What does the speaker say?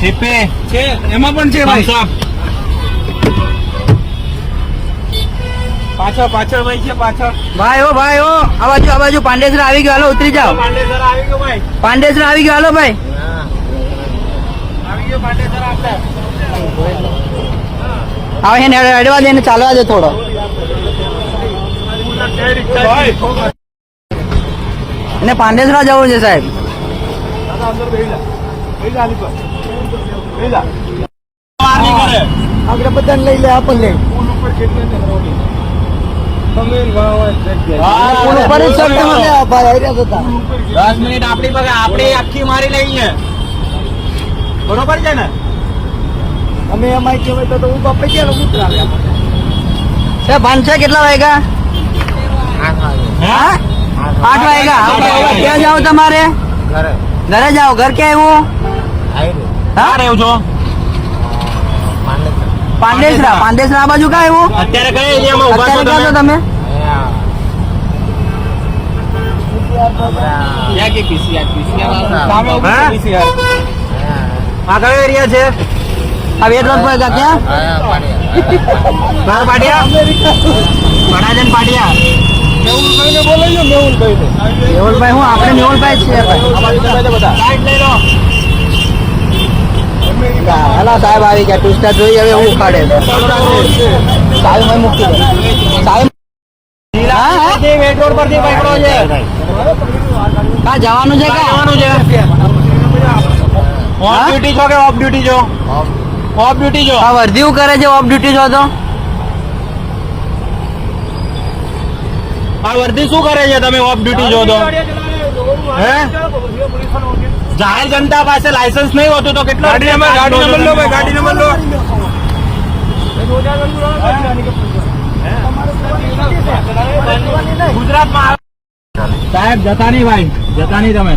CP છે એમાં પણ છે ભાઈ. સાહેબ. પાછળ પાછળ ભાઈ છે પાછળ. ભાઈ ઓ ભાઈ ઓ આ બાજુ આ બાજુ પાંડેસરા આવી ગયો. હાલો ઉતરી જાઓ. પાંડેસર આવી ગયો ભાઈ. પાંડેસરા આવી ગયો. હાલો ભાઈ. આવી ગયો પાંડેસર આપણે. હવે એને અડવા દે ને ચાલવા દે થોડો. એને પાંડેસરા જવું છે સાહેબ. અંદર આગળ બધાને લઈ લે આપણને પુલ ઉપર દસ મિનિટ આપણી પાસે આપણે આખી મારી લઈએ બરોબર છે ને? અમે એમાં કહેવાય તો હું બાપે ક્યારે ઉતરાવે એ કેટલા વાગ્યા? હા? આઠ વાગ્યા. ક્યાં જાઓ તમારે? ઘરે. જાઓ. ઘર ક્યાં આવ્યું? ક્યાં રહેવ છો? પાંડેસરા. પાંડેસરા. આ બાજુ ક્યાં આવ્યું? અત્યારે કઈ એરિયામાં ઊભા છો અત્યારે ક્યાં છો તમે? તમે? ક્યાં કે હા? આ કયો એરિયા છે? આ વેટ રોડ પર ક્યાં? બાર પાટિયા. વડાજન પાટિયા? મેહુલભાઈ ને બોલાવી મેહુલભાઈ ને મેહુલભાઈ હું? આપણે મેહુલભાઈ છીએ ભાઈ. સાઈડ લઈ લો. હલા સાહેબ આવી ગયા ટુસ્ટા જોઈ હવે હું ઉખાડે. સાહેબ મેં મૂકી દે સાહેબ. રોડ પરથી પકડો છે. કા જવાનું છે કા? જવાનું છે. ઓફ ડ્યુટી છો કે ઓફ ડ્યુટી છો? ઓફ ડ્યુટી છો? આ વર્ધીઓ કરે છે ઓફ ડ્યુટી છો તો? આ વર્દી શું કરે છે તમે ઓફ ડ્યુટી છો તો? હે? જાહેર જનતા પાસે લાયસન્સ નહીં હોતું તો કેટલો ગાડી નંબર ગાડી નંબર લો ભાઈ ગાડી નંબર લો ગુજરાતમાં સાહેબ જતા નહીં ભાઈ જતા નહીં તમે.